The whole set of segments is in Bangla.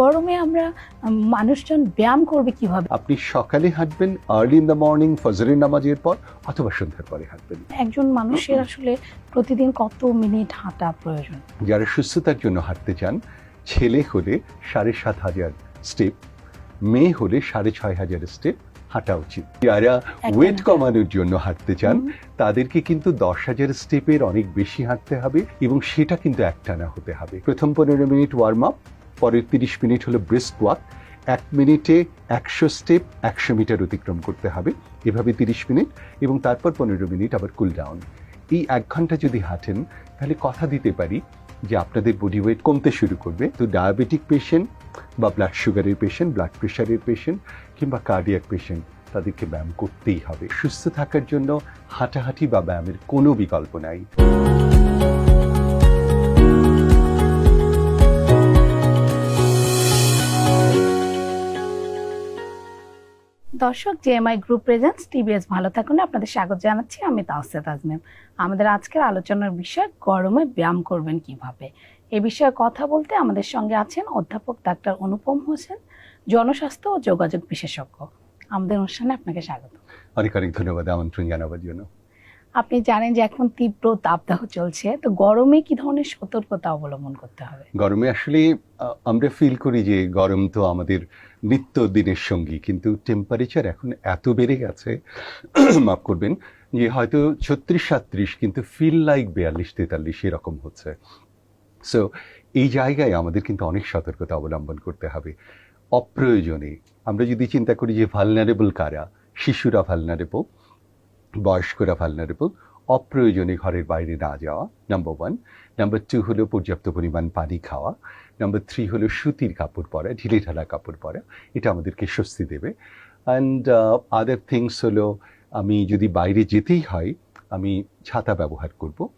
গরমে আমরা মানুষজন ব্যায়াম করবে কীভাবে? আপনি সকালে হাঁটবেন আর্লি ইন দ্য মর্নিং ফজরের নামাজের পর অথবা সন্ধ্যার পরে হাঁটবেন। একজন মানুষের আসলে প্রতিদিন কত মিনিট হাঁটা প্রয়োজন? যারা সুস্থতার জন্য হাঁটতে চান ছেলে হলে সাড়ে সাত হাজার স্টেপ মেয়ে হলে সাড়ে ছয় হাজার স্টেপ হাঁটা উচিত। যারা ওয়েট কমানোর জন্য হাঁটতে চান তাদেরকে কিন্তু দশ হাজার স্টেপের অনেক বেশি হাঁটতে হবে এবং সেটা কিন্তু একটানা হতে হবে। প্রথম পনেরো মিনিট ওয়ার্ম আপ পরের তিরিশ মিনিট হলো ব্রিস্ক ওয়াক এক মিনিটে একশো স্টেপ একশো মিটার অতিক্রম করতে হবে। এভাবে তিরিশ মিনিট এবং তারপর পনেরো মিনিট আবার কুল ডাউন এই এক ঘণ্টা যদি হাঁটেন, তাহলে কথা দিতে পারি যে আপনাদের বডি ওয়েট কমতে শুরু করবে। তো ডায়াবেটিক পেশেন্ট বা ব্লাড সুগারের পেশেন্ট ব্লাড প্রেশারের পেশেন্ট কিংবা কার্ডিয়াক পেশেন্ট তাদেরকে ব্যায়াম করতেই হবে। সুস্থ থাকার জন্য হাঁটাহাঁটি বা ব্যায়ামের কোনো বিকল্প নাই। দর্শক জেএমআই গ্রুপ প্রেজেন্স টিভিএস ভালো থাকুন। আপনাদের স্বাগত জানাচ্ছি আমি তাওসেদ আজমেম আমাদের আজকের আলোচনার বিষয়, গরমে ব্যায়াম করবেন কীভাবে? এ বিষয়ে কথা বলতে আমাদের সঙ্গে আছেন অধ্যাপক ডাক্তার অনুপম হোসেন, জনস্বাস্থ্য ও যোগাযোগ বিশেষজ্ঞ। আমাদের অনুষ্ঠানে আপনাকে স্বাগত। অনেক অনেক ধন্যবাদ, আমন্ত্রণ জানাবার জন্য। আপনি জানেন যে এখন তীব্র তাপদাহ চলছে, তো গরমে কি ধরনের সতর্কতা অবলম্বন করতে হবে? গরমে আসলে আমরা ফিল করি যে গরম তো আমাদের নিত্য দিনের সঙ্গী, কিন্তু টেম্পারেচার এখন এত বেড়ে গেছে, মাফ করবেন, যে হয়তো ছত্রিশ সাত্রিশ কিন্তু ফিল লাইক বিয়াল্লিশ তেতাল্লিশ এরকম হচ্ছে। সো এই জায়গায় আমাদের কিন্তু অনেক সতর্কতা অবলম্বন করতে হবে। অপ্রয়োজনে, আমরা যদি চিন্তা করি যে ভালনারেবল কারা, শিশুরা ভালনারেবল বয়স্করা ভালনারেবল অপ্রয়োজনে ঘরের বাইরে না যাওয়া নাম্বার ওয়ান নাম্বার টু হলো পর্যাপ্ত পরিমাণ পানি খাওয়া। নাম্বার থ্রি হলো সুতির কাপড় পরা, ঢিলে ঢালা কাপড় পরা। এটা আমাদেরকে স্বস্তি দেবে। অ্যান্ড আদার থিংস হলো, আমি যদি বাইরে যেতেই হয়, আমি ছাতা ব্যবহার করব,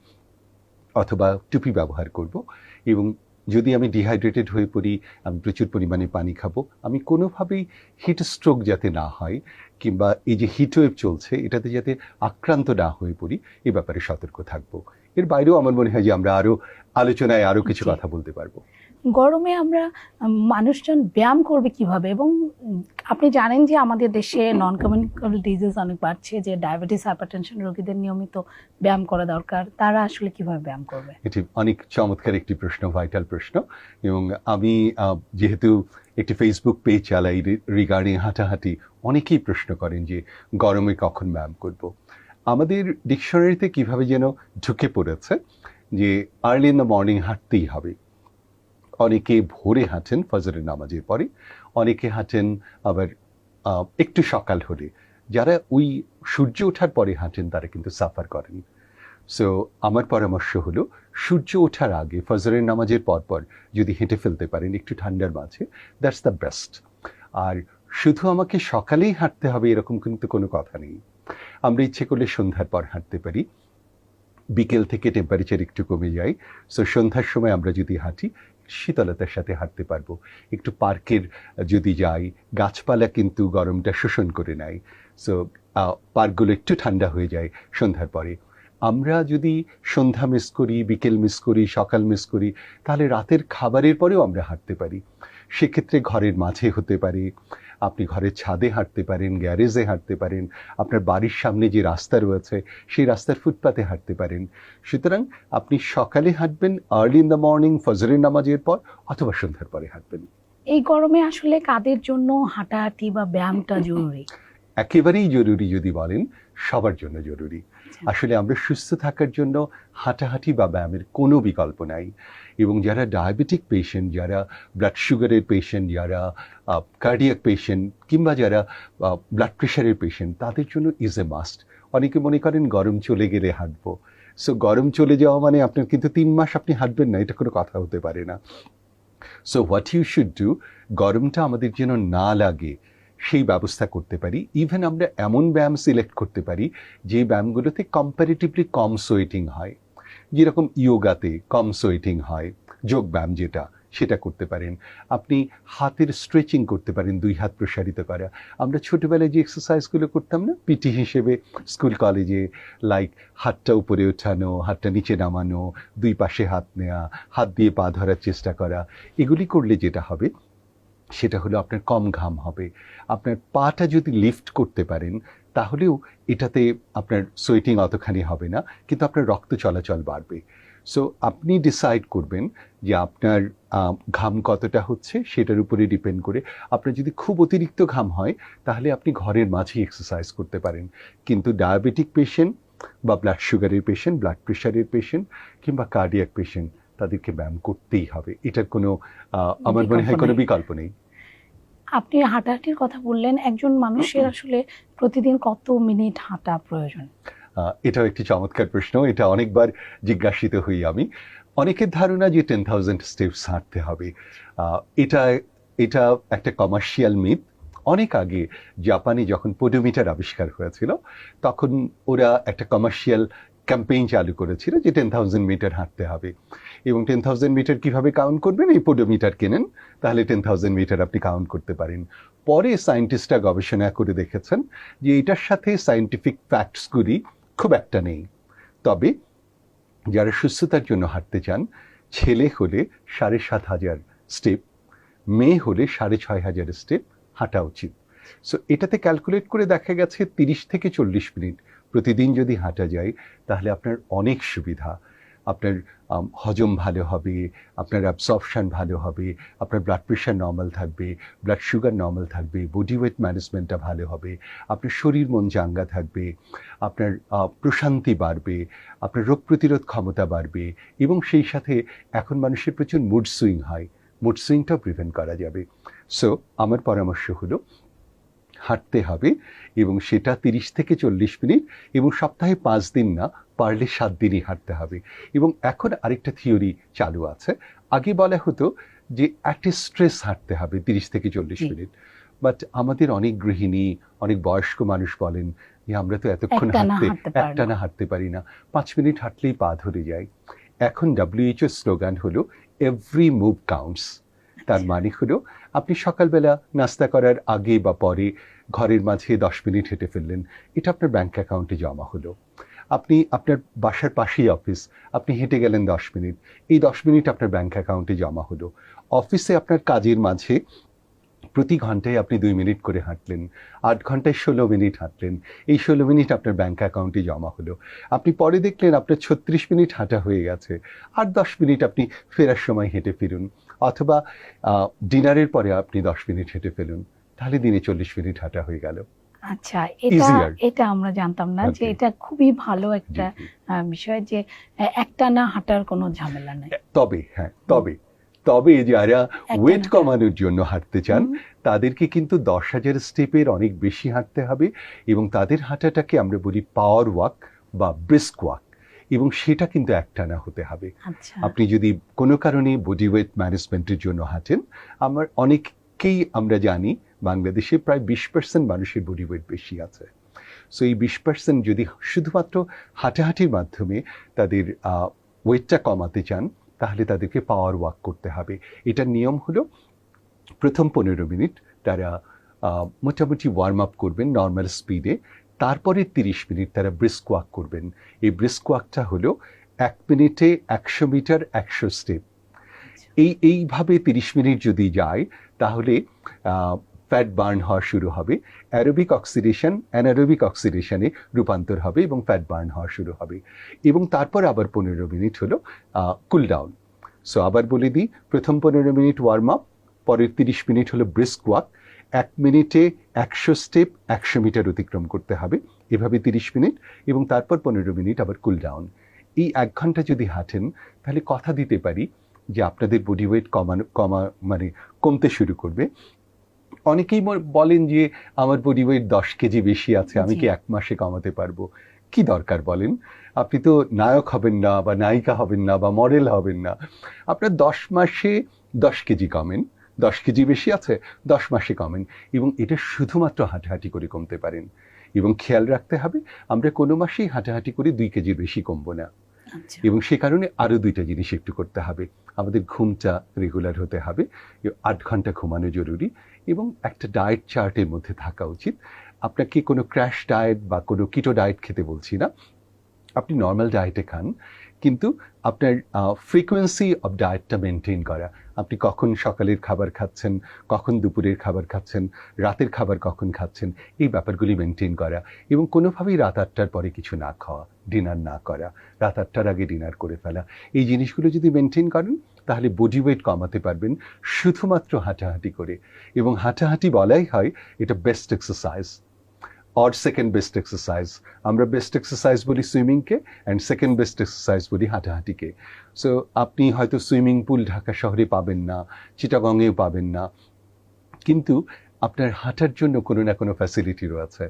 অথবা টুপি ব্যবহার করব এবং যদি আমি ডিহাইড্রেটেড হয়ে পড়ি আমি প্রচুর পরিমাণে পানি খাব আমি কোনোভাবেই হিট স্ট্রোক যাতে না হয় কিংবা এই যে হিটওয়েভ চলছে এটাতে যাতে আক্রান্ত না হয়ে পড়ি এ ব্যাপারে সতর্ক থাকব। এর বাইরেও আমার মনে হয় যে আমরা আরও আলোচনায় আরও কিছু কথা বলতে পারব। গরমে আমরা মানুষজন ব্যায়াম করবে কীভাবে? এবং আপনি জানেন যে আমাদের দেশে নন কমিউনিকেবল ডিজিজ অনেক বাড়ছে, যে ডায়াবেটিস হাইপারটেনশন রোগীদের নিয়মিত ব্যায়াম করা দরকার। তারা আসলে কীভাবে ব্যায়াম করবে? এটি অনেক চমৎকার একটি প্রশ্ন ভাইটাল প্রশ্ন। এবং আমি যেহেতু একটি ফেসবুক পেজ চালাই রিগার্ডিং হাঁটাহাঁটি, অনেকেই প্রশ্ন করেন যে গরমে কখন ব্যায়াম করব। আমাদের ডিকশনারিতে কীভাবে যেন ঢুকে পড়েছে যে আর্লি ইন দ্য মর্নিং হাঁটতেই হবে। অনেকে ভোরে হাঁটেন ফজরের নামাজের পরে, অনেকে হাঁটেন আবার একটু সকাল হলে। যারা ওই সূর্য ওঠার পরে হাঁটেন তারা কিন্তু সাফার করেন। সো আমার পরামর্শ হলো, সূর্য ওঠার আগে ফজরের নামাজের পরপর যদি হেঁটে ফেলতে পারেন, একটু ঠান্ডার মাঝে দ্যাটস দ্য বেস্ট আর শুধু আমাকে সকালেই হাঁটতে হবে এরকম কিন্তু কোনো কথা নেই। আমরা ইচ্ছে করলে সন্ধ্যার পর হাঁটতে পারি। বিকেল থেকে টেম্পারেচার একটু কমে যায়। সো সন্ধ্যার সময় আমরা যদি হাঁটি শীতলতার সাথে হাঁটতে পারব। একটু পার্কের যদি যাই, গাছপালা কিন্তু গরমটা শোষণ করে নেয়। সো পার্কগুলো একটু ঠান্ডা হয়ে যায় সন্ধ্যার পরে। আমরা যদি সন্ধ্যা মিস করি, বিকেল মিস করি, সকাল মিস করি, তাহলে রাতের খাবারের পরেও আমরা হাঁটতে পারি। সেক্ষেত্রে ঘরের মাঝে হতে পারে। আপনি ঘরের ছাদে হাঁটতে পারেন গ্যারেজে হাঁটতে পারেন আপনার বাড়ির সামনে যে রাস্তা রয়েছে সেই রাস্তার ফুটপাতে হাঁটতে পারেন। সুতরাং আপনি সকালে হাঁটবেন আর্লি ইন দ্য মর্নিং ফজরের নামাজের পর অথবা সন্ধ্যার পরে হাঁটবেন। এই গরমে আসলে কাদের জন্য হাঁটাহাঁটি বা ব্যায়ামটা জরুরি? একেবারেই জরুরি যদি বলেন সবার জন্য জরুরি। আসলে আমরা সুস্থ থাকার জন্য হাঁটাহাঁটি বা ব্যায়ামের কোনো বিকল্প নাই। এবং যারা ডায়াবেটিক পেশেন্ট যারা ব্লাড সুগারের পেশেন্ট যারা কার্ডিয়াক পেশেন্ট কিংবা যারা ব্লাড প্রেশারের পেশেন্ট তাদের জন্য ইজ এ মাস্ট অনেকে মনে করেন গরম চলে গেলে হাঁটবো। সো গরম চলে যাওয়া মানে আপনার কিন্তু তিন মাস আপনি হাঁটবেন না, এটা কোনো কথা হতে পারে না। So what you should do গরমটা আমাদের যেন না লাগে। সেই ব্যবস্থা করতে পারি। ইভেন আমরা এমন ব্যায়াম সিলেক্ট করতে পারি যে ব্যায়ামগুলোতে কম্পারেটিভলি কম সোয়েটিং হয়। যেরকম ইয়োগাতে কম সোয়েটিং হয়, যোগ ব্যায়াম যেটা, সেটা করতে পারেন। আপনি হাতের স্ট্রেচিং করতে পারেন, দুই হাত প্রসারিত করা। আমরা ছোটোবেলায় যে এক্সারসাইজগুলো করতাম না পিটি হিসেবে স্কুল কলেজে লাইক হাতটা উপরে ওঠানো, হাতটা নিচে নামানো, দুই পাশে হাত নেওয়া হাত দিয়ে পা ধরার চেষ্টা করা। এগুলি করলে যেটা হবে সেটা হলো আপনার কম ঘাম হবে। আপনার পাটা যদি লিফট করতে পারেন, তাহলেও এটাতে আপনার সোয়েটিং অতখানি হবে না, কিন্তু আপনার রক্ত চলাচল বাড়বে। সো আপনি ডিসাইড করবেন যে আপনার ঘাম কতটা হচ্ছে, সেটার উপরে ডিপেন্ড করে। আপনার যদি খুব অতিরিক্ত ঘাম হয়, তাহলে আপনি ঘরের মাঝেই এক্সারসাইজ করতে পারেন। কিন্তু ডায়াবেটিক পেশেন্ট বা ব্লাড সুগারের পেশেন্ট ব্লাড প্রেশারের পেশেন্ট কিংবা কার্ডিয়াক পেশেন্ট তাদেরকে ব্যায়াম করতেই হবে। এটার কোনো আমার মনে হয় কোনো বিকল্প নেই। আপনি হাঁটাহাঁটির কথা বললেন একজন মানুষের আসলে প্রতিদিন কত মিনিট হাঁটা প্রয়োজন? এটাও একটি চমৎকার প্রশ্ন এটা অনেকবার জিজ্ঞাসিত হই আমি। অনেকের ধারণা যে টেন থাউজেন্ড স্টেপস হাঁটতে হবে। আহ, এটা এটা একটা কমার্শিয়াল মিথ অনেক আগে জাপানে যখন পোডোমিটার আবিষ্কার হয়েছিল তখন ওরা একটা কমার্শিয়াল ক্যাম্পেইন চালু করেছিল যে টেন থাউজেন্ড মিটার হাঁটতে হবে। এবং টেন থাউজেন্ড মিটার কীভাবে কাউন্ট করবেন? এই পোডোমিটার কেনেন, তাহলে টেন থাউজেন্ড মিটার আপনি কাউন্ট করতে পারেন। পরে সায়েন্টিস্টরা গবেষণা করে দেখেছেন যে এটার সাথে সায়েন্টিফিক ফ্যাক্টসগুলি খুব একটা নেই। তবে যারা সুস্থতার জন্য হাঁটতে চান, ছেলে হলে সাড়ে সাত হাজার স্টেপ মেয়ে হলে সাড়ে ছয় হাজার স্টেপ হাঁটা উচিত। সো এটাতে ক্যালকুলেট করে দেখা গেছে তিরিশ থেকে চল্লিশ মিনিট। প্রতিদিন যদি হাঁটা যায়, তাহলে আপনার অনেক সুবিধা। আপনার হজম ভালো হবে, আপনার অ্যাবসর্পশন ভালো হবে, আপনার ব্লাড প্রেশার নর্মাল থাকবে ব্লাড সুগার নর্মাল থাকবে বডি ওয়েট ম্যানেজমেন্টটা ভালো হবে, আপনার শরীর মন চাঙ্গা থাকবে, আপনার প্রশান্তি বাড়বে, আপনার রোগ প্রতিরোধ ক্ষমতা বাড়বে এবং সেই সাথে এখন মানুষের প্রচুর মুড সুইং হয়। মুড সুইংটাও প্রিভেন্ট করা যাবে। সো আমার পরামর্শ হলো হাঁটতে হবে এবং সেটা তিরিশ থেকে চল্লিশ মিনিট এবং সপ্তাহে পাঁচ দিন না পারলে সাত দিনই হাঁটতে হবে। এবং এখন আরেকটা থিওরি চালু আছে। আগে বলা হতো যে একটা স্ট্রেস হাঁটতে হবে তিরিশ থেকে চল্লিশ মিনিট। বাট আমাদের অনেক গৃহিণী অনেক বয়স্ক মানুষ বলেন যে আমরা তো এতক্ষণ হাঁটতে। একটানা হাঁটতে পারি না। পাঁচ মিনিট হাঁটলেই পা ধরে যায়। এখন ডাব্লিউএইচও স্লোগান হলো এভরি মুভ কাউন্টস তার। মানে হলো, আপনি সকালবেলা নাস্তা করার আগে বা পরে ঘরের মাঝে দশ মিনিট হেঁটে ফেললেন, এটা আপনার ব্যাংক অ্যাকাউন্টে জমা হলো। আপনি আপনার বাসার পাশেই অফিস আপনি হেঁটে গেলেন দশ মিনিট, এই দশ মিনিট আপনার ব্যাংক অ্যাকাউন্টে জমা হলো। অফিসে আপনার কাজের মাঝে প্রতি ঘন্টায় আপনি দুই মিনিট করে হাঁটলেন, আট ঘন্টায় ষোলো মিনিট হাঁটলেন, এই ষোলো মিনিট আপনার ব্যাংক অ্যাকাউন্টে জমা হলো। আপনি পরে দেখলেন আপনার ছত্রিশ মিনিট হাঁটা হয়ে গেছে, আর দশ মিনিট আপনি ফেরার সময় হেঁটে ফিরুন। অথবা ডিনারের পরে আপনি দশ মিনিট হেঁটে ফেলুন তাহলে দিনে চল্লিশ মিনিট হাঁটা হয়ে গেল। আচ্ছা এটা এটা আমরা জানতাম না যে এটা খুবই ভালো একটা বিষয় যে একটা না হাঁটার কোনো ঝামেলা নেই। তবে হ্যাঁ তবে তবে যারা ওয়েট কমানোর জন্য হাঁটতে চান তাদেরকে কিন্তু দশ হাজার স্টেপের অনেক বেশি হাঁটতে হবে এবং তাদের হাঁটাটাকে আমরা বলি পাওয়ার ওয়াক বা ব্রিস্ক ওয়াক এবং সেটা কিন্তু একটানা হতে হবে। আচ্ছা। আপনি যদি কোনো কারণে বডি ওয়েট ম্যানেজমেন্টের জন্য হাঁটেন আমার অনেককেই আমরা জানি বাংলাদেশে প্রায় বিশ পার্সেন্ট মানুষের বডি ওয়েট বেশি আছে। সো এই বিশ পার্সেন্ট যদি শুধুমাত্র হাঁটাহাঁটির মাধ্যমে তাদের ওয়েটটা কমাতে চান তাহলে তাদেরকে পাওয়ার ওয়াক করতে হবে। এটার নিয়ম হলো প্রথম পনেরো মিনিট তারা মোটামুটি ওয়ার্ম আপ করবেন নর্মাল স্পিডে তারপরে তিরিশ মিনিট তারা ব্রিস্ক ওয়াক করবেন। এই ব্রিস্ক ওয়াকটা হলো এক মিনিটে একশো মিটার একশো স্টেপ এই এইভাবে তিরিশ মিনিট যদি যায় তাহলে ফ্যাট বার্ন হওয়া শুরু হবে অ্যারোবিক অক্সিডেশন অ্যানারোবিক অক্সিডেশনে রূপান্তর হবে এবং ফ্যাট বার্ন হওয়া শুরু হবে। এবং তারপর আবার পনেরো মিনিট হলো কুল ডাউন সো আবার বলে দিই প্রথম পনেরো মিনিট ওয়ার্ম আপ পরের তিরিশ মিনিট হলো ব্রিস্ক ওয়াক এক মিনিটে একশো স্টেপ একশো মিটার অতিক্রম করতে হবে। এভাবে তিরিশ মিনিট এবং তারপর পনেরো মিনিট আবার কুল ডাউন এই এক ঘণ্টা যদি হাঁটেন তাহলে কথা দিতে পারি যে আপনাদের বডি ওয়েট কমানো কমা মানে কমতে শুরু করবে। অনেকেই বলেন যে আমার বডি ওয়েট দশ কেজি বেশি আছে আমি কি এক মাসে কমাতে পারব? কি দরকার বলেন? আপনি তো নায়ক হবেন না বা নায়িকা হবেন না বা মডেল হবেন না। আপনার দশ মাসে দশ কেজি কমেন। দশ কেজি বেশি আছে দশ মাসে কমেন। এবং এটা শুধুমাত্র হাঁটাহাঁটি করে কমতে পারেন। এবং খেয়াল রাখতে হবে আমরা কোনো মাসেই হাঁটাহাঁটি করে দুই কেজির বেশি কমবো না। আচ্ছা। এবং সে কারণে আরও দুইটা জিনিস একটু করতে হবে। আমাদের ঘুমটা রেগুলার হতে হবে আট ঘণ্টা ঘুমানো জরুরি এবং একটা ডায়েট চার্টের মধ্যে থাকা উচিত। আপনাকে কোনো ক্র্যাশ ডায়েট বা কোনো কিটো ডায়েট খেতে বলছি না। আপনি নর্মাল ডায়েটে খান কিন্তু আপনার ফ্রিকোয়েন্সি অফ ডায়েটটা মেনটেন করা। আপনি কখন সকালের খাবার খাচ্ছেন? কখন দুপুরের খাবার খাচ্ছেন? রাতের খাবার কখন খাচ্ছেন? এই ব্যাপারগুলি মেনটেন করা এবং কোনোভাবেই রাত আটটার পরে কিছু না খাওয়া ডিনার না করা, রাত আটটার আগে ডিনার করে ফেলা। এই জিনিসগুলো যদি মেনটেন করেন, তাহলে বডি ওয়েট কমাতে পারবেন শুধুমাত্র হাঁটাহাঁটি করে। এবং হাঁটাহাঁটি বলাই হয় এটা best exercise or second best exercise আমরা বেস্ট এক্সারসাইজ বলি সুইমিংকে অ্যান্ড সেকেন্ড বেস্ট এক্সারসাইজ বলি হাঁটাহাঁটিকে সো আপনি হয়তো সুইমিং পুল ঢাকা শহরে পাবেন না চিটাগংয়েও পাবেন না। কিন্তু আপনার হাঁটার জন্য কোনো না কোনো ফ্যাসিলিটি রয়েছে।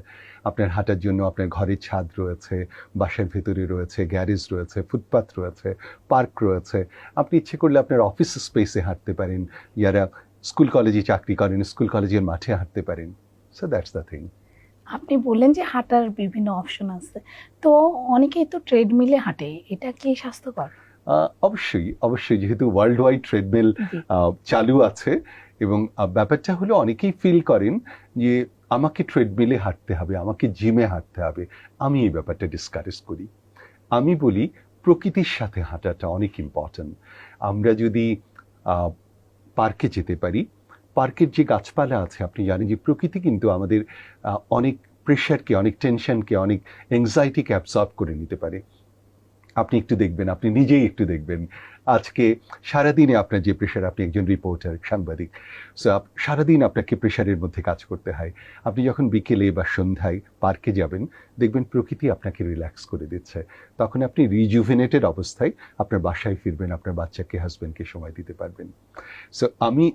আপনার হাঁটার জন্য আপনার ঘরের ছাদ রয়েছে, বাসার ভেতরে রয়েছে গ্যারেজ রয়েছে ফুটপাথ রয়েছে পার্ক রয়েছে। আপনি ইচ্ছে করলে আপনার অফিস স্পেসে হাঁটতে পারেন। যারা স্কুল কলেজে চাকরি করেন স্কুল কলেজের মাঠে হাঁটতে পারেন। সো দ্যাটস দ্য থিং আপনি বললেন যে হাঁটার বিভিন্ন অপশন আছে। তো অনেকেই তো ট্রেডমিলে হাঁটে এটা কি স্বাস্থ্যকর? অবশ্যই অবশ্যই যেহেতু ওয়ার্ল্ড ওয়াইড ট্রেডমিল চালু আছে এবং ব্যাপারটা হলো অনেকেই ফিল করেন যে আমাকে ট্রেডমিলে হাঁটতে হবে আমাকে জিমে হাঁটতে হবে। আমি এই ব্যাপারটা ডিসকারেজ করি। আমি বলি প্রকৃতির সাথে হাঁটাটা অনেক ইম্পর্ট্যান্ট আমরা যদি পার্কে যেতে পারি পার্কের যে গাছপালা আছে, আপনি জানেন যে প্রকৃতি কিন্তু আমাদের অনেক প্রেশারকে অনেক টেনশনকে অনেক অ্যাংজাইটিকে অ্যাবসর্ব করে নিতে পারে। আপনি একটু দেখবেন, আপনি নিজেই একটু দেখবেন। আজকে সারাদিনে আপনার যে প্রেশার আপনি একজন রিপোর্টার সাংবাদিক সো সারাদিন আপনাকে প্রেশারের মধ্যে কাজ করতে হয়। আপনি যখন বিকেলে বা সন্ধ্যায় পার্কে যাবেন, দেখবেন প্রকৃতি আপনাকে রিল্যাক্স করে দিচ্ছে। তখন আপনি রিজুভেনেটেড অবস্থায় আপনার বাসায় ফিরবেন, আপনার বাচ্চাকে হাজব্যান্ডকে সময় দিতে পারবেন। সো আমি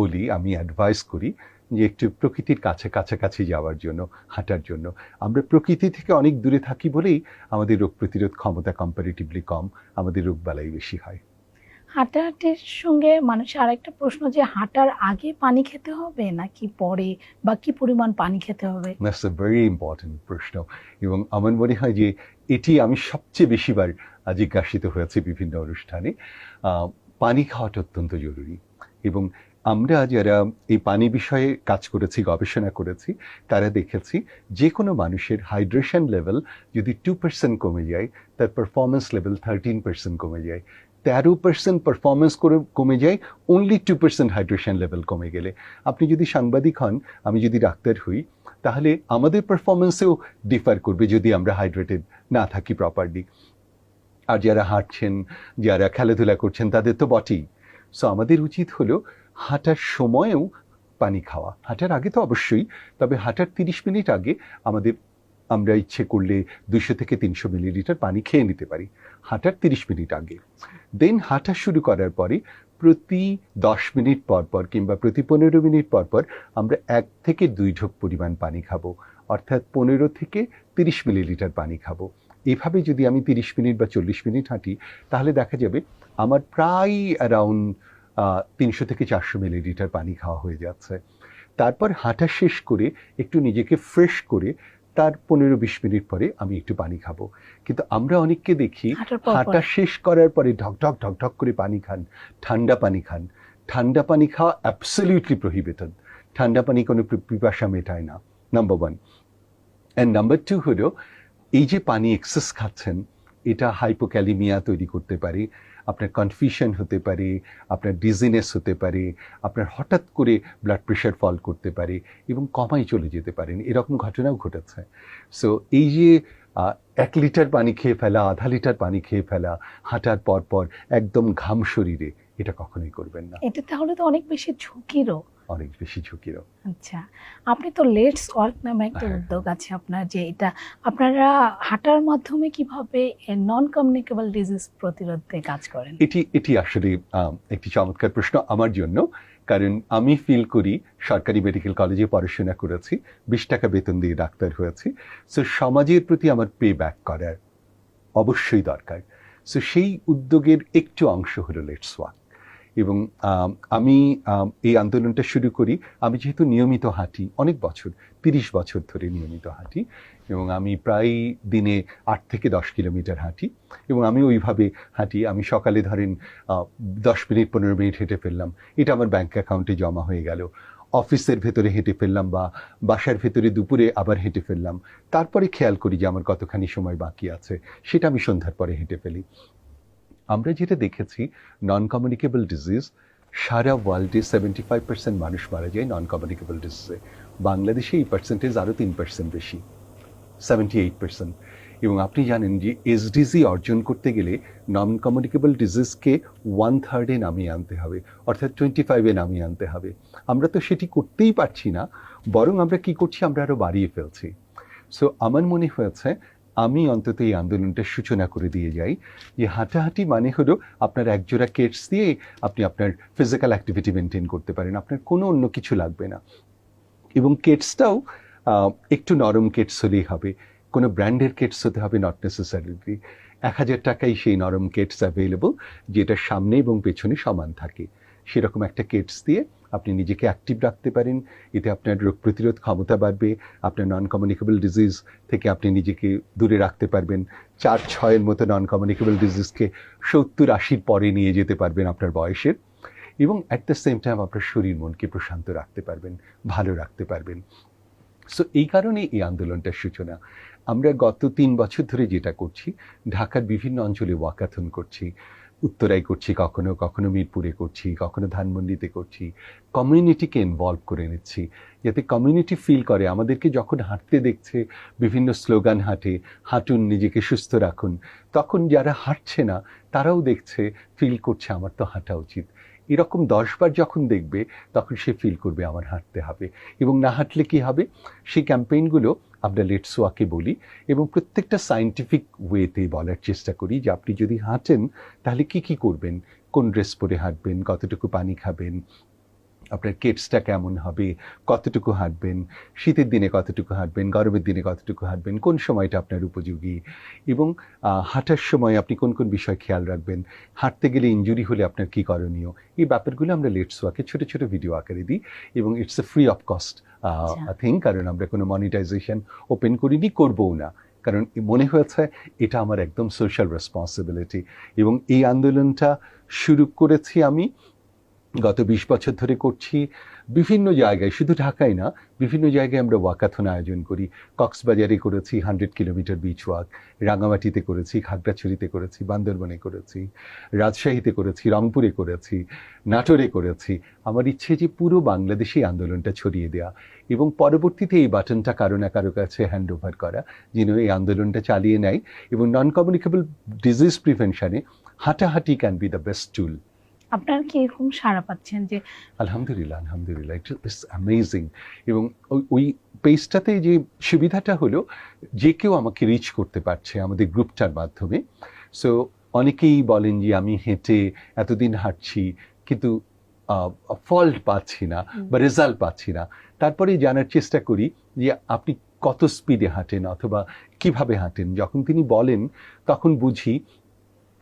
বলি, আমি অ্যাডভাইস করি যে একটু প্রকৃতির কাছে কাছাকাছি যাওয়ার জন্য হাঁটার জন্য। আমরা প্রকৃতি থেকে অনেক দূরে থাকি বলেই আমাদের রোগ প্রতিরোধ ক্ষমতা কম্পারেটিভলি কম আমাদের রোগ বালাই বেশি হয়। হাঁটাহাঁটির সঙ্গে মানুষের আরেকটা প্রশ্ন যে হাঁটার আগে পানি খেতে হবে নাকি পরে? বা কি পরিমাণ পানি খেতে হবে? দ্যাটস এ ভেরি ইম্পর্টেন্ট প্রশ্ন। এবং আমার মনে হয় যে এটি আমি সবচেয়ে বেশিবার জিজ্ঞাসিত হয়েছে বিভিন্ন অনুষ্ঠানে। আহ, পানি খাওয়াটা অত্যন্ত জরুরি। এবং আমরা যারা এই পানি বিষয়ে কাজ করেছি, গবেষণা করেছি, তারা দেখেছি যে কোনো মানুষের হাইড্রেশন লেভেল যদি টু পার্সেন্ট কমে যায়, তার পারফরমেন্স লেভেল থার্টিন পার্সেন্ট কমে যায়। তেরো পার্সেন্ট পারফরমেন্স করে কমে যায় only two percent hydration level কমে গেলে। আপনি যদি সাংবাদিক হন, আমি যদি ডাক্তার হই, তাহলে আমাদের পারফরমেন্সেও ডিফার করবে যদি আমরা হাইড্রেটেড না থাকি প্রপারলি আর যারা হাঁটছেন, যারা খেলাধুলা করছেন, তাদের তো বটেই। সো আমাদের উচিত হলো হাঁটার সময়েও পানি খাওয়া। হাঁটার আগে তো অবশ্যই, তবে হাঁটার তিরিশ মিনিট আগে আমাদের, আমরা ইচ্ছে করলে দুশো থেকে তিনশো মিলিলিটার পানি খেয়ে নিতে পারি, হাঁটার তিরিশ মিনিট আগে। দেন হাঁটা শুরু করার পরে প্রতি দশ মিনিট পর পর কিংবা প্রতি পনেরো মিনিট পর পর আমরা এক থেকে দুই ঢোক পরিমাণ পানি খাব, অর্থাৎ পনেরো থেকে তিরিশ মিলিলিটার পানি খাব। এভাবে যদি আমি তিরিশ মিনিট বা চল্লিশ মিনিট হাঁটি, তাহলে দেখা যাবে আমার প্রায় অ্যারাউন্ড তিনশো থেকে চারশো মিলিলিটার পানি খাওয়া হয়ে যাচ্ছে। তারপর হাঁটা শেষ করে একটু নিজেকে ফ্রেশ করে তার পনেরো বিশ মিনিট পরে আমি একটু পানি খাব। কিন্তু আমরা অনেককে দেখি। হাঁটা শেষ করার পরে ঢক ঢক ঢক ঢক করে পানি খান ঠান্ডা পানি খান। ঠান্ডা পানি খাওয়া অ্যাবসলিউটলি প্রহিবিটেড ঠান্ডা পানি কোনো পিপাসা মেটায় না number one and number two হলো এই যে পানি এক্সেস খাচ্ছেন এটা হাইপোক্যালিমিয়া তৈরি করতে পারে। আপনার কনফিউশন হতে পারে, আপনার ডিজিনেস হতে পারে, আপনার হঠাৎ করে ব্লাড প্রেশার ফল করতে পারে এবং কমাই চলে যেতে পারেন। এরকম ঘটনাও ঘটেছে। সো এই যে এক লিটার পানি খেয়ে ফেলা, আধা লিটার পানি খেয়ে ফেলা, হাঁটার পর পর একদম ঘাম শরীরে, এটা কখনোই করবেন না। এটা তাহলে তো অনেক বেশি ঝুঁকিরও। অনেক বেশি ঝুঁকিরও। আচ্ছা আপনি তো লেটস ওয়ার্ক নামে একটা হ্যাঁ। উদ্যোগ আছে আপনার যে এটা আপনারা হাঁটার মাধ্যমে কীভাবে নন কমিউনিকেবল ডিজিজ প্রতিরোধে কাজ করেন? এটি এটি আসলে একটি চমৎকার প্রশ্ন আমার জন্য কারণ আমি ফিল করি সরকারি মেডিকেল কলেজে পড়াশোনা করেছি বিশ টাকা বেতন দিয়ে ডাক্তার হয়েছি সো সমাজের প্রতি আমার পে ব্যাক করার অবশ্যই দরকার। সো সেই উদ্যোগের একটু অংশ হলো লেটস ওয়াক এবং আমি এই আন্দোলনটা শুরু করি। আমি যেহেতু নিয়মিত হাঁটি, অনেক বছর, তিরিশ বছর ধরে নিয়মিত হাঁটি এবং আমি প্রায় দিনে আট থেকে দশ কিলোমিটার হাঁটি এবং আমি ওইভাবে হাঁটি। আমি সকালে ধরেন দশ মিনিট, পনেরো মিনিট হেঁটে ফেললাম। এটা আমার ব্যাঙ্ক অ্যাকাউন্টে জমা হয়ে গেল। অফিসের ভেতরে হেঁটে ফেললাম বা বাসার ভেতরে দুপুরে আবার হেঁটে ফেললাম। তারপরে খেয়াল করি যে আমার কতখানি সময় বাকি আছে। সেটা আমি সন্ধ্যার পরে হেঁটে ফেলি। আমরা যেটা দেখেছি নন কমিউনিকেবল ডিজিজ সারা ওয়ার্ল্ডে সেভেন্টি ফাইভ পার্সেন্ট মানুষ মারা যায় নন কমিউনিকেবল ডিজিজে বাংলাদেশে এই পার্সেন্টেজ আরও তিন পার্সেন্ট বেশি সেভেন্টি এইট পার্সেন্ট এবং আপনি জানেন যে এসডিজি অর্জন করতে গেলে নন কমিউনিকেবল ডিজিজকে ওয়ান থার্ডে নামিয়ে আনতে হবে, অর্থাৎ টোয়েন্টি ফাইভে নামিয়ে আনতে হবে। আমরা তো সেটি করতেই পারছি না, বরং আমরা কি করছি, আমরা আরও বাড়িয়ে ফেলছি। সো আমার মনে হয়েছে আমি অন্তত এই আন্দোলনটার সূচনা করে দিয়ে যাই। যে হাঁটাহাঁটি মানে হলো আপনার একজোড়া কেটস দিয়ে আপনি আপনার ফিজিক্যাল অ্যাক্টিভিটি মেনটেন করতে পারেন, আপনার কোনো অন্য কিছু লাগবে না। এবং কেটসটাও একটু নরম কেটস হলেই হবে। কোনো ব্র্যান্ডের কেটস হতে হবে নট নেসেসারিলি এক হাজার টাকাই সেই নরম কেটস অ্যাভেলেবল যেটা সামনে এবং পেছনে সমান থাকে। সেরকম একটা কেটস দিয়ে আপনি নিজেকে অ্যাক্টিভ রাখতে পারেন, এতে আপনার রোগ প্রতিরোধ ক্ষমতা বাড়বে, আপনার নন কমিউনিকেবল ডিজিজ থেকে আপনি নিজেকে দূরে রাখতে পারবেন। চার ছয়ের মতো নন কমিউনিকেবল ডিজিজকে সত্তর আশির পরে নিয়ে যেতে পারবেন আপনার বয়সের এবং অ্যাট দ্য সেম টাইম আপনার শরীর মনকে প্রশান্ত রাখতে পারবেন, ভালো রাখতে পারবেন। সো এই কারণে এই আন্দোলনটার সূচনা। আমরা গত তিন বছর ধরে যেটা করছি, ঢাকার বিভিন্ন অঞ্চলে ওয়াকাথন করছি। উত্তরায় করছি, কখনো কখনো মিরপুরে করছি, কখনো ধানমন্ডিতে করছি কমিউনিটিকে ইনভলভ করে নিচ্ছি, যাতে কমিউনিটি ফিল করে, আমাদেরকে যখন হাঁটতে দেখছে, বিভিন্ন স্লোগান হাঁটে, হাঁটুন, নিজেকে সুস্থ রাখুন, তখন যারা হাঁটছে না, তারাও দেখছে ফিল করছে, আমার তো হাঁটা উচিত। এরকম দশবার যখন দেখবে, তখন সে ফিল করবে, আমার হাঁটতে হবে। এবং না হাঁটলে কি হবে? সেই ক্যাম্পেইনগুলো আমরা লেটসোয়াকে বলি এবং প্রত্যেকটা সায়েন্টিফিক ওয়েতে বলার চেষ্টা করি যে আপনি যদি হাঁটেন তাহলে কি কি করবেন? কোন ড্রেস পরে হাঁটবেন? কতটুকু পানি খাবেন? আপনার কেটসটা কেমন হবে কতটুকু হাঁটবেন শীতের দিনে কতটুকু হাঁটবেন গরমের দিনে কতটুকু হাঁটবেন কোন সময়টা আপনার উপযোগী এবং হাঁটার সময় আপনি কোন কোন বিষয় খেয়াল রাখবেন হাঁটতে গেলে ইঞ্জুরি হলে আপনার কি করণীয় এই ব্যাপারগুলো আমরা লেটস ওয়াকে ছোটো ছোটো ভিডিও আকারে দিই এবং it's a free of cost. Thing কারণ আমরা কোনো মনিটাইজেশন ওপেন করিনি করবও না কারণ মনে হয়েছে এটা আমার একদম সোশ্যাল রেসপন্সিবিলিটি এবং এই আন্দোলনটা শুরু করেছি আমি গত বিশ বছর ধরে করছি। বিভিন্ন জায়গায়, শুধু ঢাকায় না, বিভিন্ন জায়গায় আমরা ওয়াকাথন আয়োজন করি। কক্সবাজারে করেছি হান্ড্রেড কিলোমিটার বিচ ওয়াক রাঙামাটিতে করেছি, খাগড়াছড়িতে করেছি, বান্দরবনে করেছি, রাজশাহীতে করেছি, রংপুরে করেছি, নাটোরে করেছি। আমার ইচ্ছে যে পুরো বাংলাদেশে আন্দোলনটা ছড়িয়ে দেওয়া এবং পরবর্তীতে এই বাটনটা কারও না কারও কাছে হ্যান্ড ওভার করা, যেন এই আন্দোলনটা চালিয়ে নেয় এবং নন কমিউনিকেবল ডিজিজ প্রিভেনশনে হাঁটাহাঁটি can be the best tool আপনারা কি এরকম সাড়া পাচ্ছেন যে আলহামদুলিল্লাহ আলহামদুলিল্লাহ ইটস অ্যামেজিং এবং ওই ওই পেজটাতে যে সুবিধাটা হলো যে কেউ আমাকে রিচ করতে পারছে আমাদের গ্রুপটার মাধ্যমে। সো অনেকেই বলেন যে আমি হেঁটে এতদিন হাঁটছি কিন্তু ফল্ট পাচ্ছি না বা রেজাল্ট পাচ্ছি না। তারপরে জানার চেষ্টা করি যে আপনি কত স্পিডে হাঁটেন অথবা কীভাবে হাঁটেন। যখন তিনি বলেন তখন বুঝি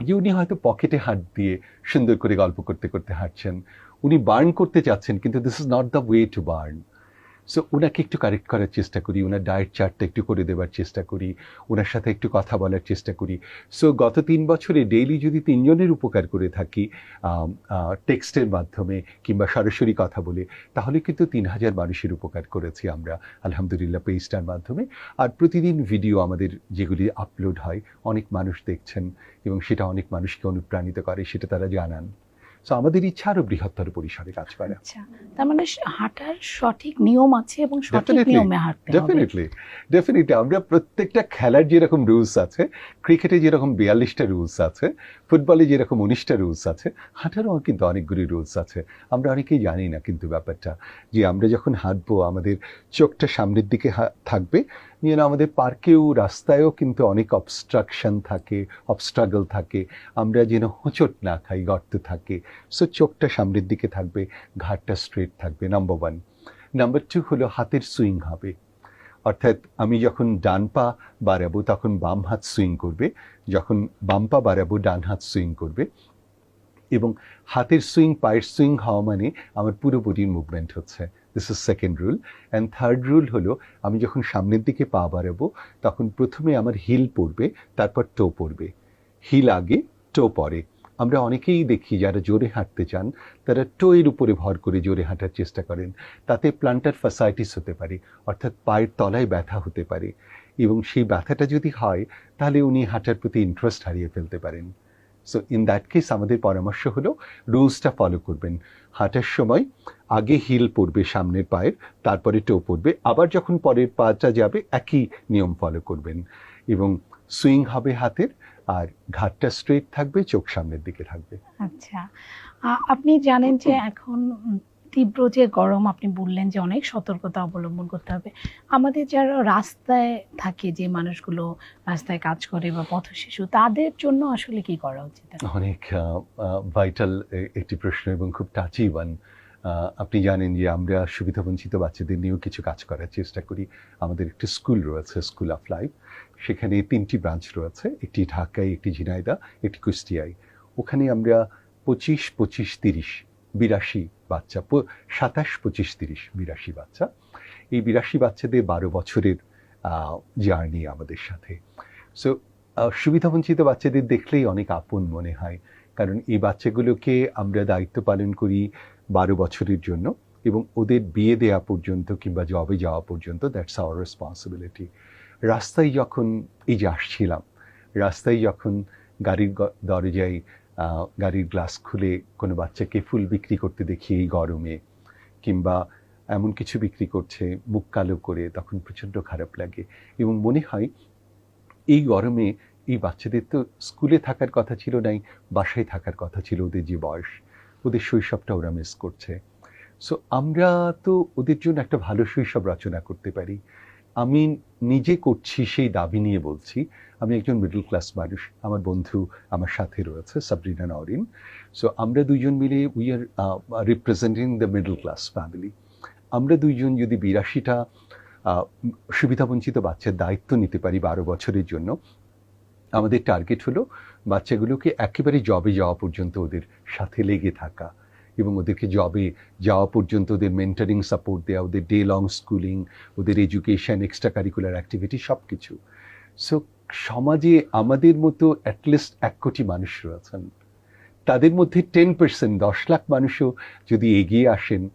যে উনি হয়তো পকেটে হাত দিয়ে সুন্দর করে গল্প করতে করতে হাঁটছেন। উনি বার্ন করতে চাচ্ছেন কিন্তু this is not the way to burn. So ওনাকে একটু কারেক্ট করার চেষ্টা করি ওনার ডায়েট চার্টটা একটু করে দেওয়ার চেষ্টা করি ওনার সাথে একটু কথা বলার চেষ্টা করি। সো গত তিন বছরে ডেইলি যদি তিনজনের উপকার করে থাকি টেক্সটের মাধ্যমে কিংবা সরাসরি কথা বলে, তাহলে কিন্তু তিন হাজার মানুষের উপকার করেছি আমরা, আলহামদুলিল্লাহ পেজটার মাধ্যমে। আর প্রতিদিন ভিডিও আমাদের যেগুলি আপলোড হয়, অনেক মানুষ দেখছেন এবং সেটা অনেক মানুষকে অনুপ্রাণিত করে, সেটা তারা জানান। সো আমাদের ইচ্ছা আরও বৃহত্তর পরিসরে কাজ করা। আচ্ছা তার মানে হাঁটার সঠিক নিয়ম আছে এবং সঠিক নিয়মে হাঁটতে হবে। ডেফিনেটলি ডেফিনেটলি আমরা প্রত্যেকটা খেলার যেরকম রুলস আছে ক্রিকেটে যেরকম বিয়াল্লিশটা রুলস আছে ফুটবলে যেরকম উনিশটা রুলস আছে হাঁটারও কিন্তু অনেকগুলি রুলস আছে। আমরা অনেকেই জানি না কিন্তু ব্যাপারটা যে আমরা যখন হাঁটবো আমাদের চোখটা সামনের দিকে থাকবে যেন আমাদের পার্কেও, রাস্তায়ও কিন্তু অনেক অবস্ট্রাকশন থাকে অবস্ট্রাগল থাকে। আমরা যেন হোঁচট না খাই, গর্ত থাকে। সো চোখটা সামনের দিকে থাকবে ঘাটটা স্ট্রেট থাকবে নাম্বার ওয়ান নাম্বার টু হলো হাতের সুইং হবে। অর্থাৎ আমি যখন ডান পা বাড়াবো, তখন বাম হাত সুইং করবে। যখন বাম পা বাড়াবো, ডান হাত সুইং করবে। এবং হাতের সুইং পায়ের সুইং হওয়া মানে আমার পুরো বডির মুভমেন্ট হচ্ছে। This is second rule and third rule হলো, আমি যখন সামনের দিকে পা বাড়াবো, তখন প্রথমে আমার হিল পড়বে, তারপর টো পড়বে। হিল আগে টো পরে। আমরা অনেকেই দেখি যারা জোরে হাঁটতে চান, তারা টোয়ের উপরে ভর করে জোরে হাঁটার চেষ্টা করেন। তাতে প্লান্টার ফাসাইটিস হতে পারে, অর্থাৎ পায়ের তলায় ব্যথা হতে পারে। এবং সেই ব্যথাটা যদি হয়, তাহলে উনি হাঁটার প্রতি ইন্টারেস্ট হারিয়ে ফেলতে পারেন। সো ইন দ্যাট কেস আমাদের পরামর্শ হলো রুলসটা ফলো করবেন। হাঁটার সময় আগে হিল পড়বে সামনের পায়ের তারপরে টো পড়বে আবার যখন পরের পাটা যাবে একই নিয়ম ফলো করবেন। এবং সুইং হবে হাতের আর ঘাটটা স্ট্রেট থাকবে চোখ সামনের দিকে থাকবে। আচ্ছা। আপনি জানেন যে এখন তীব্র যে গরম আপনি বললেন যে অনেক সতর্কতা অবলম্বন করতে হবে, আমাদের যারা রাস্তায় থাকে যে মানুষগুলো রাস্তায় কাজ করে বা পথ শিশু তাদের জন্য আসলে কি করা উচিত? অনেক ভাইটাল একটি প্রশ্ন এবং খুব টাচি ওয়ান আপনি জানেন যে আমরা সুবিধাবঞ্চিত বাচ্চাদের নিয়েও কিছু কাজ করার চেষ্টা করি। আমাদের একটি স্কুল রয়েছে, স্কুল অফ লাইফ। সেখানে তিনটি ব্রাঞ্চ রয়েছে, একটি ঢাকায়, একটি ঝিনাইদা একটি কুষ্টিয়ায়। ওখানে আমরা পঁচিশ পঁচিশ, তিরিশ বিরাশি বাচ্চা সাতাশ, পঁচিশ, তিরিশ বিরাশি বাচ্চা। এই বিরাশি বাচ্চাদের বারো বছরের জার্নি আমাদের সাথে। সো সুবিধাবঞ্চিত বাচ্চাদের দেখলেই অনেক আপন মনে হয়। কারণ এই বাচ্চাগুলোকে আমরা দায়িত্ব পালন করি বারো বছরের জন্য এবং ওদের বিয়ে দেওয়া পর্যন্ত কিংবা জবে যাওয়া পর্যন্ত দ্যাটস আওয়ার রেসপন্সিবিলিটি রাস্তায় যখন এই যে আসছিলাম, রাস্তায় যখন গাড়ির দরজায় গাড়ির গ্লাস খুলে কোনো বাচ্চাকে ফুল বিক্রি করতে দেখি এই গরমে, কিংবা এমন কিছু বিক্রি করছে, মুখ কালো করে, তখন প্রচণ্ড খারাপ লাগে। এবং মনে হয় এই গরমে এই বাচ্চাদের তো স্কুলে থাকার কথা ছিল নাই, বাসায় থাকার কথা ছিল ওদের যে বয়স, ওদের শৈশবটা ওরা মিস করছে। সো আমরা তো ওদের জন্য একটা ভালো শৈশব রচনা করতে পারি। আমি নিজে করছি সেই দাবি নিয়ে বলছি। আমি একজন মিডল ক্লাস মানুষ আমার বন্ধু আমার সাথে রয়েছে সাবরিনা নরিন সো আমরা দুজন মিলে we are representing the middle class family আমরা দুইজন যদি বিরাশিটা আহ, সুবিধাবঞ্চিত বাচ্চার দায়িত্ব নিতে পারি বারো বছরের জন্য আমাদের টার্গেট হলো বাচ্চাগুলোকে একেবারে জবে যাওয়া পর্যন্ত ওদের সাথে লেগে থাকা। এবং ওদেরকে জবে যাওয়া পর্যন্ত ওদের মেন্টারিং সাপোর্ট দেওয়া ওদের ডে লং স্কুলিং ওদের এডুকেশন এক্সট্রা কারিকুলার অ্যাক্টিভিটি সব কিছু সো সমাজে আমাদের মতো অ্যাটলিস্ট এক কোটি মানুষ রয়েছেন। তাদের মধ্যে টেন পার্সেন্ট দশ লাখ মানুষও যদি এগিয়ে আসেন,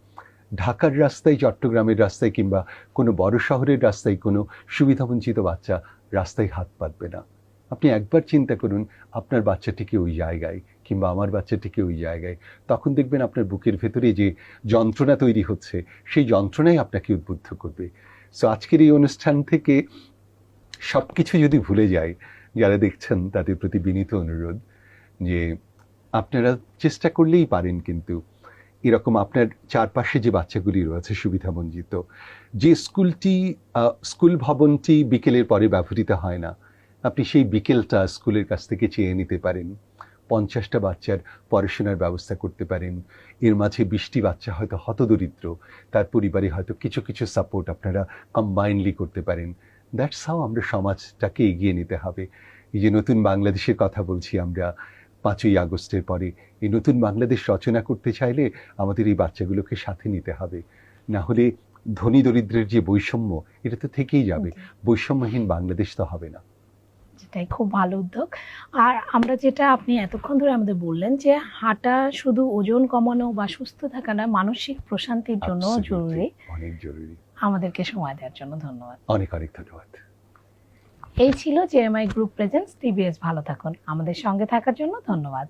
ঢাকার রাস্তায়, চট্টগ্রামের রাস্তায় কিংবা কোনো বড় শহরের রাস্তায় কোনো সুবিধাবঞ্চিত বাচ্চা রাস্তায় হাত পাতবে না। আপনি একবার চিন্তা করুন, আপনার বাচ্চাটিকে ওই জায়গায় কিংবা আমার বাচ্চাটিকে ওই জায়গায়, তখন দেখবেন আপনার বুকের ভেতরে যে যন্ত্রণা তৈরি হচ্ছে, সেই যন্ত্রণাই আপনাকে উদ্বুদ্ধ করবে। সো আজকের এই অনুষ্ঠান থেকে সব কিছু যদি ভুলে যায়, যারা দেখছেন তাদের প্রতি বিনীত অনুরোধ যে আপনারা চেষ্টা করলেই পারেন কিন্তু এরকম আপনার চারপাশে যে বাচ্চাগুলি রয়েছে সুবিধাবঞ্চিত, যে স্কুলটি স্কুল ভবনটি বিকেলের পরে ব্যবহৃত হয় না, আপনি সেই বিকেলটা স্কুলের কাছ থেকে চেয়ে নিতে পারেন। পঞ্চাশটা বাচ্চার পড়াশোনার ব্যবস্থা করতে পারেন। এর মাঝে বৃষ্টি বাচ্চা হয়তো হতদরিদ্র তার পরিবারে হয়তো কিছু কিছু সাপোর্ট আপনারা কম্বাইনলি করতে পারেন। দ্যাটস হাও আমরা সমাজটাকে এগিয়ে নিতে হবে। এই যে নতুন বাংলাদেশের কথা বলছি আমরা পাঁচই আগস্টের পরে এই নতুন বাংলাদেশ রচনা করতে চাইলে আমাদের এই বাচ্চাগুলোকে সাথে নিতে হবে। না হলে ধনী দরিদ্রের যে বৈষম্য এটা তো থেকেই যাবে। বৈষম্যহীন বাংলাদেশ তো হবে না। যেটাই খুব ভালো উদ্যোগ। আর আমরা যেটা আপনি এতক্ষণ ধরে আমাদের বললেন যে হাঁটা শুধু ওজন কমানো বা সুস্থ থাকা না মানসিক প্রশান্তির জন্য জরুরি। অনেক জরুরি। আমাদেরকে সময় দেওয়ার জন্য ধন্যবাদ। অনেক অনেক ধন্যবাদ। এই ছিল জেএমআই গ্রুপ প্রেজেন্স টিবিএস ভালো থাকুন। আমাদের সঙ্গে থাকার জন্য ধন্যবাদ।